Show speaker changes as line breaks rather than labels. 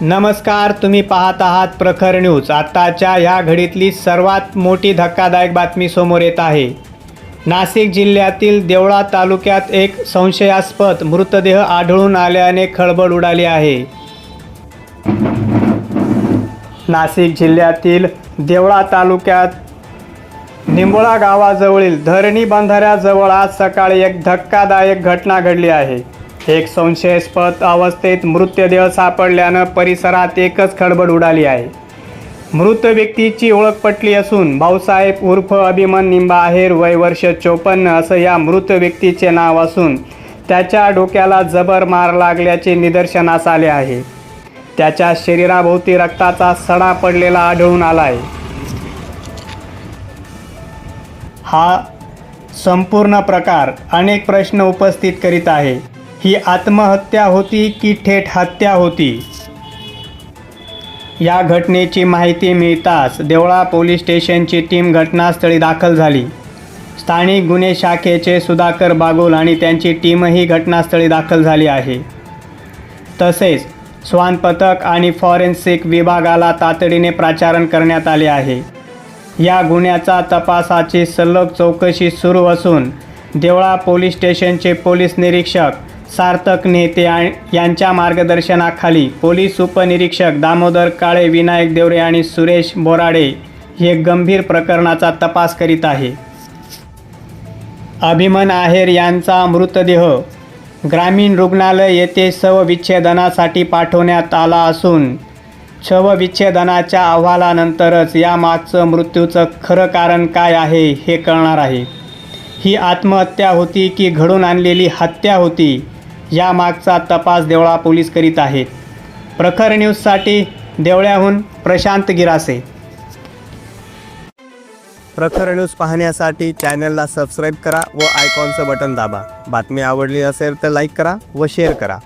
नमस्कार तुम्ही पाहत आहात प्रखर न्यूज. आत्ताच्या ह्या घडीतली सर्वात मोठी धक्कादायक बातमी समोर येत आहे. नाशिक जिल्ह्यातील देवळा तालुक्यात एक संशयास्पद मृतदेह आढळून आल्याने खळबळ उडाली आहे. नाशिक जिल्ह्यातील देवळा तालुक्यात निंबोळा गावाजवळील धरणी बंधाऱ्याजवळ आज सकाळी एक धक्कादायक घटना घडली आहे. एक संशयास्पद अवस्थेत मृतदेह सापडल्यानं परिसरात एकच खडबड उडाली आहे. मृत व्यक्तीची ओळख पटली असून भाऊसाहेब उर्फ अभिमन निंबा आहेर वय वर्ष चोपन्न असं या मृत व्यक्तीचे नाव असून त्याच्या डोक्याला जबर मार लागल्याचे निदर्शनास आले आहे. त्याच्या शरीराभोवती रक्ताचा सडा पडलेला आढळून आला आहे हा संपूर्ण प्रकार अनेक प्रश्न उपस्थित करीत आहे. ही आत्महत्या होती की थेट हत्या होती? या घटनेची माहिती मिळताच देवळा पोलीस स्टेशनची टीम घटनास्थळी दाखल झाली. स्थानिक गुन्हे शाखेचे सुधाकर बागोल आणि त्यांची टीमही घटनास्थळी दाखल झाली आहे. तसेच स्वानपथक आणि फॉरेन्सिक विभागाला तातडीने प्राचारण करण्यात आले आहे. या गुन्ह्याचा तपासाची सलग चौकशी सुरू असून देवळा पोलीस स्टेशनचे पोलीस निरीक्षक सार्थक नेते यांच्या मार्गदर्शनाखाली पोलीस उपनिरीक्षक दामोदर काळे विनायक देवरे आणि सुरेश बोराडे हे गंभीर प्रकरणाचा तपास करीत आहे. अभिमन आहेर यांचा मृतदेह ग्रामीण रुग्णालय येथे शवविच्छेदनासाठी पाठवण्यात आला असून शवविच्छेदनाच्या अहवालानंतरच यामागचं मृत्यूचं खरं कारण काय आहे हे कळणार आहे. ही आत्महत्या होती की घडून आणलेली हत्या होती? यामागचा तपास देवळा पोलीस करीत आहेत प्रखर न्यूजसाठी देवळ्याहून प्रशांत गिरासे. प्रखर न्यूज पाहण्यासाठी चॅनलला सबस्क्राईब करा व आयकॉनचं बटन दाबा. बातमी आवडली असेल तर लाईक करा व शेअर करा.